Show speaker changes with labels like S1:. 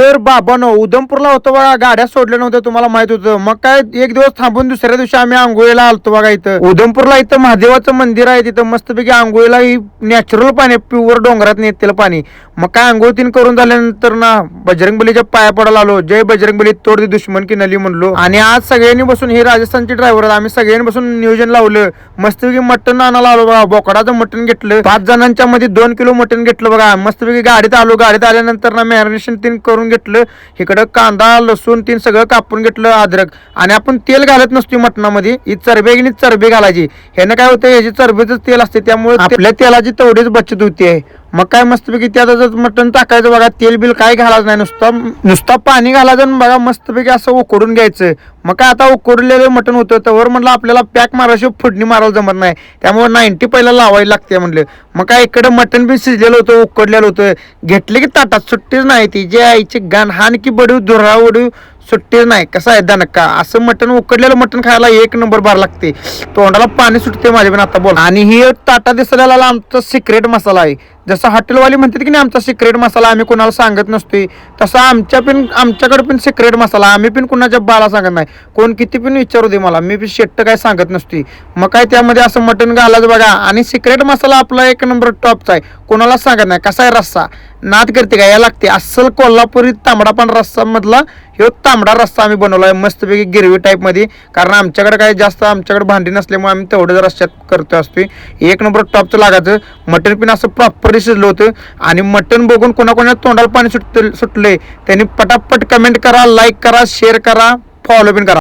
S1: तर बाबानो उधमपूरला होतो बघा गाड्या सोडल्या नव्हत्या तुम्हाला माहीत होतं. मग काय एक दिवस थांबून दुसऱ्या दिवशी आम्ही आंघोळीला आलतो बघा इथं. उधमपूरला इथं महादेवाचं मंदिर आहे तिथं मस्तपैकी आंघोळीला ही नॅचरल पाणी प्युअर डोंगरात येतेलं पाणी. मग काय आंघोळ तीन करून झाल्यानंतर ना बजरंगबलीच्या पाया पडायला आलो जय बजरंगबली तोड दुश्मन की नली म्हणलो. आणि आज सगळ्यांनी बसून हे राजस्थानचे ड्रायव्हर आम्ही सगळ्यांनी बसून नियोजन लावलं. मस्तपैकी मटण आणायला आलो बघा बोकडाचं मटण घेतलं. पाच जणांच्या मध्ये दोन किलो मटण घेतलं बघा. मस्तपैकी गाडीत आलो गाडीत आल्यानंतर ना मॅरिनेशन तीन करून घेतलं इकडं कांदा लसूण तीन सगळं कापून घेतलं अद्रक. आणि आपण तेल घालत नसतो मटणामध्ये. ही चरबेगिनी चरबी घालायची. ह्यानं काय होतं ह्याची चरबीचं तेल असते त्यामुळे आपल्या तेलाची तेवढीच बचत होती मग काय मस्तपैकी त्यातच जर मटण टाकायचं बघा. तेल बिल काय घालायचं नाही. नुसतं नुसतं पाणी घालायचं बघा मस्तपैकी असं उकडून घ्यायचं. मग काय आता उकडलेलं मटण होतं तर म्हटलं आपल्याला पॅक माराशिवाय फोडणी मारायला जमत नाही. त्यामुळे नाईन्टी पहिला लावायला लागते म्हटलं. मग काय इकडं मटण बी शिजलेलं होतं उकडलेलं होतं. घेतले की ताटात सुट्टीच नाही ती. जे आईची गाण हान की बडू धुरा उडू सुट्टीच नाही. कसं आहे दणका. असं मटण उकडलेलं मटण खायला एक नंबर बार लागते. तोंडाला पाणी सुटते माझ्या पण आता बोल. आणि हे ताटा दिसलेला आमचा सिक्रेट मसाला आहे. जसं हॉटेलवाले म्हणतात की नाही आमचा सिक्रेट मसाला आम्ही कोणाला सांगत नसतोय. तसा आमच्या पण आमच्याकडे पण सिक्रेट मसाला आम्ही पण कुणाच्या बाला सांगत नाही. कोण किती पण विचारू दे मला मी पण शेट्ट काय सांगत नसतोय. मग काय त्यामध्ये असं मटण घालायचं बघा. आणि सिक्रेट मसाला आपला एक नंबर टॉपचा आहे. कोणाला सांगत नाही. कसा आहे रस्सा? नाद करते का? या लागते. अस्सल कोल्हापुरी तांबडा पण रस्सा मधला ह्यो तांबडा रस्सा आम्ही बनवलाय. मस्तपैकी गिरवी टाईपमध्ये कारण आमच्याकडे काय जास्त आमच्याकडे भांडी नसल्यामुळे आम्ही तेवढंच रस्त्यात करतो असतोय. एक नंबर टॉपचं लागायचं. मटण पण असं प्रॉपर प्रॉपरली शिजलं होतं. आणि मटण बघून कोणाकोणा तोंडाला पाणी सुट सुटलंय त्यांनी पटापट कमेंट करा लाईक करा शेअर करा फॉलो पण करा.